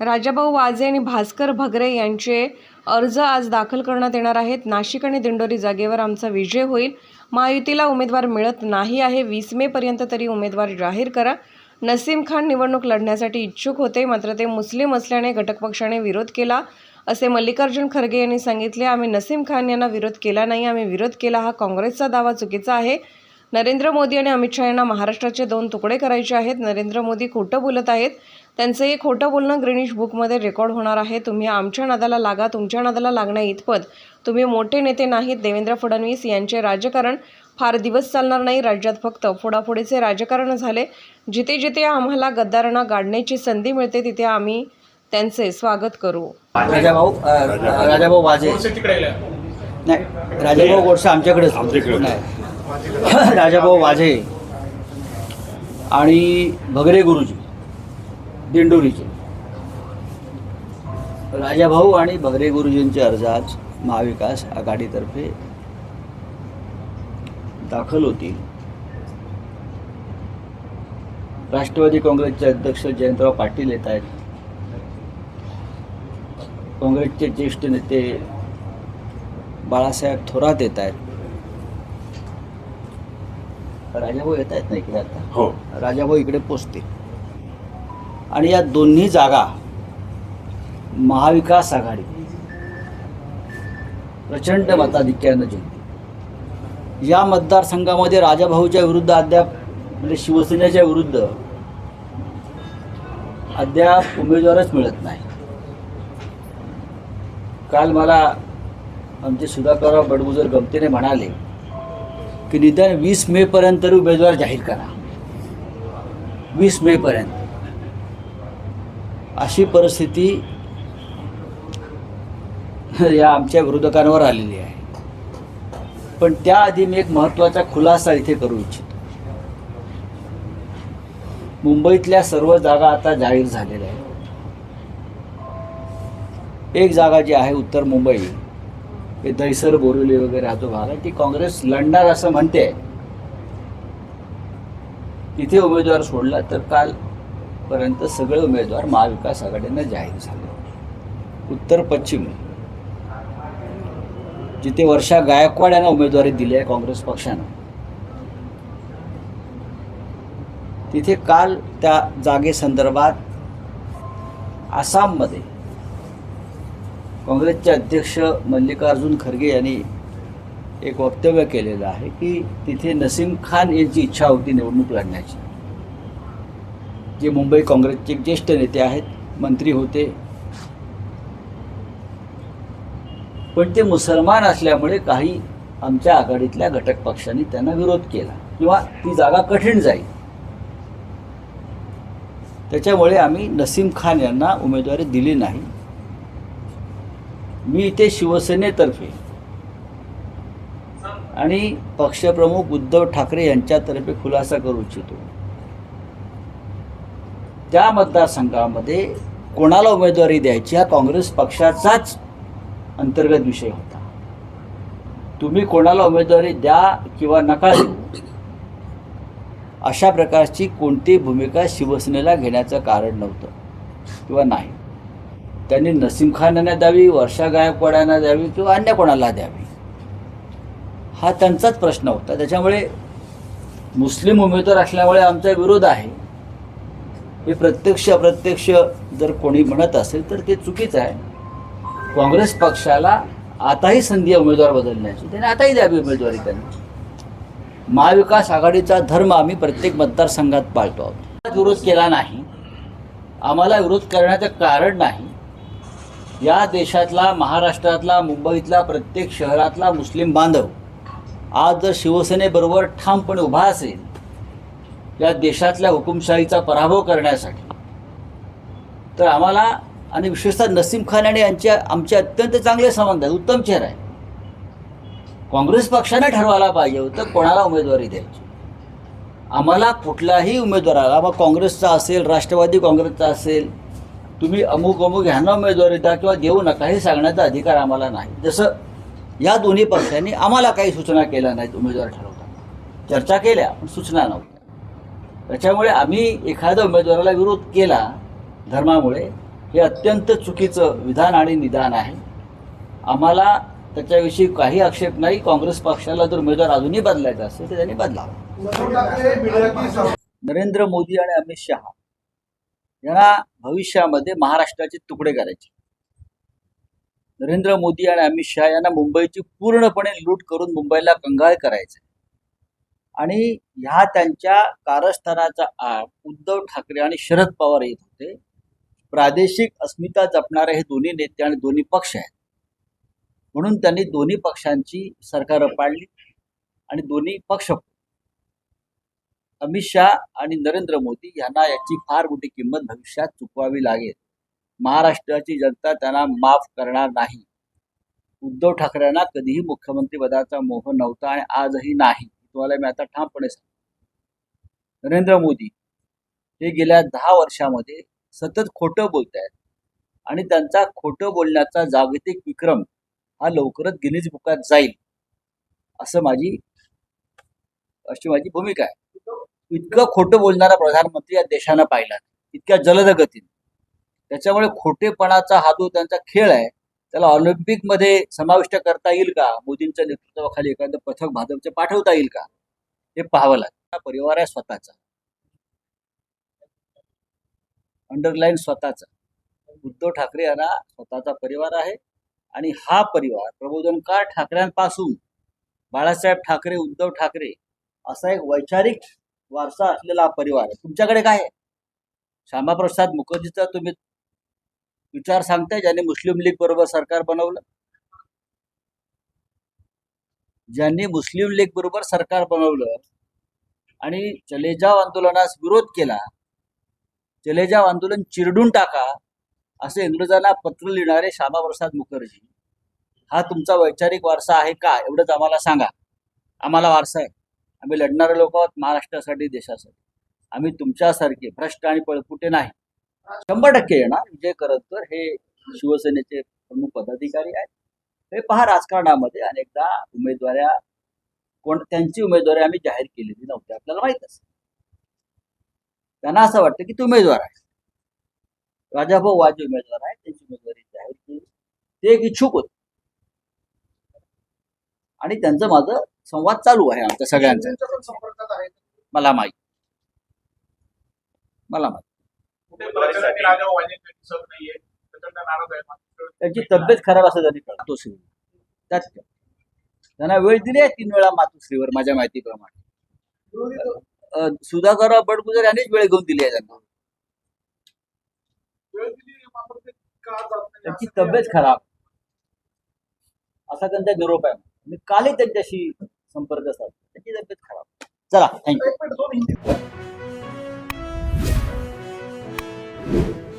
राजाभाऊ वाजे आणि भास्कर भगरे यांचे अर्ज आज दाखल करण्यात येणार आहेत. नाशिक आणि दिंडोरी जागेवर आमचा विजय होईल. महायुतीला उमेदवार मिळत नाही आहे. वीस मेपर्यंत तरी उमेदवार जाहीर करा. नसीम खान निवडणूक लढण्यासाठी इच्छुक होते. मात्र ते मुस्लिम असल्याने घटक पक्षाने विरोध केला. असे मल्लिकार्जुन खरगे यांनी सांगितले आम्ही नसीम खान यांना विरोध केला नाही. आम्ही विरोध केला. हा काँग्रेसचा दावा चुकीचा आहे. नरेंद्र मोदी आणि अमित शहा यांना महाराष्ट्राचे दोन तुकडे करायचे आहेत. नरेंद्र मोदी खोटं बोलत आहेत. त्यांचं हे खोटं बोलणं ग्रीनिश बुकमध्ये रेकॉर्ड होणार आहे. तुम्ही आमच्या नादाला लागा तुमच्या नादाला लागण्या इतपत. तुम्ही मोठे नेते नाहीत देवेंद्र फडणवीस यांचे राजकारण फार दिवस चालणार नाही. राज्यात फक्त फोडाफोडीचे राजकारण झाले. जिथे जिथे आम्हाला गद्दारांना गाडण्याची संधी मिळते तिथे आम्ही त्यांचे स्वागत करू. राजाभाऊ राजाभाऊ वाजे. नाही राजाभाऊ गोडसे आमच्याकडेच आमच्याकडे. नाही. राजाभाऊ वाजे आणि भगरे गुरुजी. दिंडोरीचे. राजाभाऊ आणि भगरे गुरुजींचे अर्ज आज महाविकास आघाडीतर्फे दाखल होतील. राष्ट्रवादी काँग्रेसचे अध्यक्ष जयंतराव पाटील येत आहेत. काँग्रेसचे ज्येष्ठ नेते बाळासाहेब थोरात येत आहेत. राजाभाऊ येत आहेत ना इकडे आता? हो. राजाभाऊ इकडे पोचतील. आणि या दोन्ही जागा महाविकास आघाडी प्रचंड मताधिक्यानं जिंकली. या मतदारसंघामध्ये राजाभाऊच्या विरुद्ध अद्याप म्हणजे शिवसेनेच्या विरुद्ध अद्याप उमेदवारच मिळत नाही. काल मला आमचे सुधाकरराव बडगुजर गमतीने म्हणाले की निदान वीस मेपर्यंत तरी उमेदवार जाहीर करा. वीस मेपर्यंत अशी परिस्थिती या आमच्या विरोधकांवर आलेली आहे. पण त्याआधी मी एक महत्त्वाचा खुलासा इथे करू इच्छितो. मुंबईतल्या सर्व जागा आता जाहीर झालेल्या आहेत. एक जागा जी आहे उत्तर मुंबई हे दहिसर बोरिवली वगैरे हा जो भाग आहे ती काँग्रेस लढणार असं म्हणते. तिथे उमेदवार सोडला तर काल पर्यंत सगळे उमेदवार महाविकास आघाडीनं जाहीर झाले. उत्तर पश्चिम. जिथे वर्षा गायकवाड यांना उमेदवारी दिली आहे काँग्रेस पक्षानं. तिथे काल त्या जागेसंदर्भात आसाममध्ये काँग्रेसचे अध्यक्ष मल्लिकार्जुन खरगे यांनी एक वक्तव्य केलेलं आहे की तिथे नसीम खान यांची इच्छा होती निवडणूक लढण्याची. जे मुंबई काँग्रेसचे ज्येष्ठ नेते आहेत मंत्री होते. पण ते मुसलमान असल्यामुळे काही आमच्या आघाडीतल्या घटक पक्षांनी त्यांना विरोध केला किंवा ती जागा कठीण जाईल. त्याच्यामुळे आम्ही नसीम खान यांना उमेदवारी दिली नाही. मी इथे शिवसेनेतर्फे आणि पक्षप्रमुख उद्धव ठाकरे यांच्यातर्फे खुलासा करू इच्छितो. त्या मतदारसंघामध्ये कोणाला उमेदवारी द्यायची हा काँग्रेस पक्षाचाच अंतर्गत विषय होता. तुम्ही कोणाला उमेदवारी द्या किंवा नका देऊ अशा प्रकारची कोणती भूमिका शिवसेनेला घेण्याचं कारण नव्हतं किंवा नाही. त्यांनी नसीम खान यांना द्यावी वर्षा गायकवाड यांना द्यावी किंवा अन्य कोणाला द्यावी हा त्यांचाच प्रश्न होता. त्याच्यामुळे मुस्लिम उमेदवार असल्यामुळे आमचा विरोध आहे. हे प्रत्यक्ष अप्रत्यक्ष जर कोणी म्हणत असेल तर ते चुकीचं आहे. काँग्रेस पक्षाला आताही संधी आहे उमेदवार बदलण्याची त्याने आताही द्यावी उमेदवारी त्यांनी महाविकास आघाडीचा धर्म आम्ही प्रत्येक मतदारसंघात पाळतो आहोत. विरोध केला नाही. आम्हाला विरोध करण्याचं कारण नाही. या देशातला महाराष्ट्रातला मुंबईतला प्रत्येक शहरातला मुस्लिम बांधव आज जर शिवसेनेबरोबर ठामपणे उभा असेल या देशातल्या हुकुमशाहीचा पराभव करण्यासाठी. तर आम्हाला आणि विशेषतः नसीम खान आणि यांच्या आमचे अत्यंत चांगले संबंध आहेत उत्तम चेहरा आहे. काँग्रेस पक्षाने ठरवायला पाहिजे होतं कोणाला उमेदवारी द्यायची. आम्हाला कुठलाही उमेदवाराला मग काँग्रेसचा असेल राष्ट्रवादी काँग्रेसचा असेल तुम्ही अमुक अमुक ह्यांना उमेदवारी द्या किंवा देऊ नका हे सांगण्याचा अधिकार आम्हाला नाही. जसं या दोन्ही पक्षांनी आम्हाला काही सूचना केल्या नाहीत उमेदवार ठरवताना. चर्चा केल्या पण सूचना नव्हत्या. त्याच्यामुळे आम्ही एखाद्या उमेदवाराला विरोध केला धर्मामुळे हे अत्यंत चुकीचं विधान आणि निदान आहे. आम्हाला त्याच्याविषयी काही आक्षेप नाही. काँग्रेस पक्षाला जर उमेदवार अजूनही बदलायचा असेल तर त्यांनी बदलावा. नरेंद्र मोदी आणि अमित शहा यांना भविष्यामध्ये महाराष्ट्राचे तुकडे करायचे. नरेंद्र मोदी आणि अमित शहा यांना मुंबईची पूर्णपणे लूट करून मुंबईला कंगाळ करायचे आणि ह्या त्यांच्या कारस्थानाचा आड उद्धव ठाकरे आणि शरद पवार येत होते. प्रादेशिक अस्मिता जपणारे हे दोन्ही नेते आणि दोन्ही पक्ष आहेत. म्हणून त्यांनी दोन्ही पक्षांची सरकारं पाडली आणि दोन्ही पक्ष अमित शहा आणि नरेंद्र मोदी यांना याची फार मोठी किंमत भविष्यात चुकवावी लागेल. महाराष्ट्राची जनता त्यांना माफ करणार नाही. उद्धव ठाकरेंना कधीही मुख्यमंत्री पदाचा मोह नव्हता आणि आजही नाही. तुम्हाला मी आता ठामपणे सांगतो. नरेंद्र मोदी हे गेल्या दहा वर्षामध्ये सतत खोटं बोलत आहेत आणि त्यांचा खोटं बोलण्याचा जागतिक विक्रम हा लवकरच गिनीज बुकात जाईल असं माझी अशी माझी भूमिका आहे. इतकं खोटं बोलणारा प्रधानमंत्री या देशानं पाहिला इतक्या जलद गतीने त्याच्यामुळे खोटेपणाचा हा जो त्यांचा खेळ आहे त्याला ऑलिम्पिकमध्ये समाविष्ट करता येईल का? मोदींच्या नेतृत्वाखाली एखादं पथक भाजपचे पाठवता येईल का? हे पाहावं लागेल हा परिवार आहे स्वतःचा. अंडरलाईन स्वतःचा. उद्धव ठाकरे यांना स्वतःचा परिवार आहे आणि हा परिवार प्रबोधनकार ठाकरेंपासून बाळासाहेब ठाकरे उद्धव ठाकरे असा एक वैचारिक वारसा असलेला हा परिवार आहे. तुमच्याकडे काय आहे? श्यामाप्रसाद मुखर्जीचा तुम्ही विचार सांगताय ज्यांनी मुस्लिम लीग बरोबर सरकार बनवलं. ज्यांनी मुस्लिम लीग बरोबर सरकार बनवलं आणि चलेजाव आंदोलनास विरोध केला चलेजाव आंदोलन चिरडून टाका असे इंग्रजांना पत्र लिहिणारे श्यामाप्रसाद मुखर्जी हा तुमचा वैचारिक वारसा आहे का? एवढंच आम्हाला सांगा. आम्हाला वारसा आहे. आम्ही लढणारे लोक आहोत महाराष्ट्रासाठी देशासाठी. आम्ही तुमच्यासारखे भ्रष्ट आणि पळपुटे नाही. शंभर टक्के येणार. विजय करतकर हे शिवसेनेचे प्रमुख पदाधिकारी आहेत. हे पहा राजकारणामध्ये अनेकदा उमेदवाऱ्या कोण त्यांची उमेदवारी आम्ही जाहीर केलेली नव्हती. आपल्याला माहीत असेल. त्यांना असं वाटतं की ते उमेदवार आहे राजाभाऊ वाजे उमेदवार आहेत. त्यांची उमेदवारी जाहीर केली. ते एक इच्छुक होते. आणि त्यांचं माझं संवाद चालू आहे आमच्या सगळ्यांचा. मला माहीत. मला माहीत. त्यांची तब्येत खराब असं त्यांनी मातोश्री काय. त्यांना वेळ दिली आहे तीन वेळा मातोश्रीवर माझ्या माहितीप्रमाणे. सुधाकरराव बडगुजर यांनीच वेळ घेऊन दिली आहे त्यांना. त्यांची तब्येत खराब. असा त्यांचा निरोप आहे. मी कालही त्यांच्याशी संपर्क साधला. त्यांची तब्येत खराब. चला थँक्यू Thank you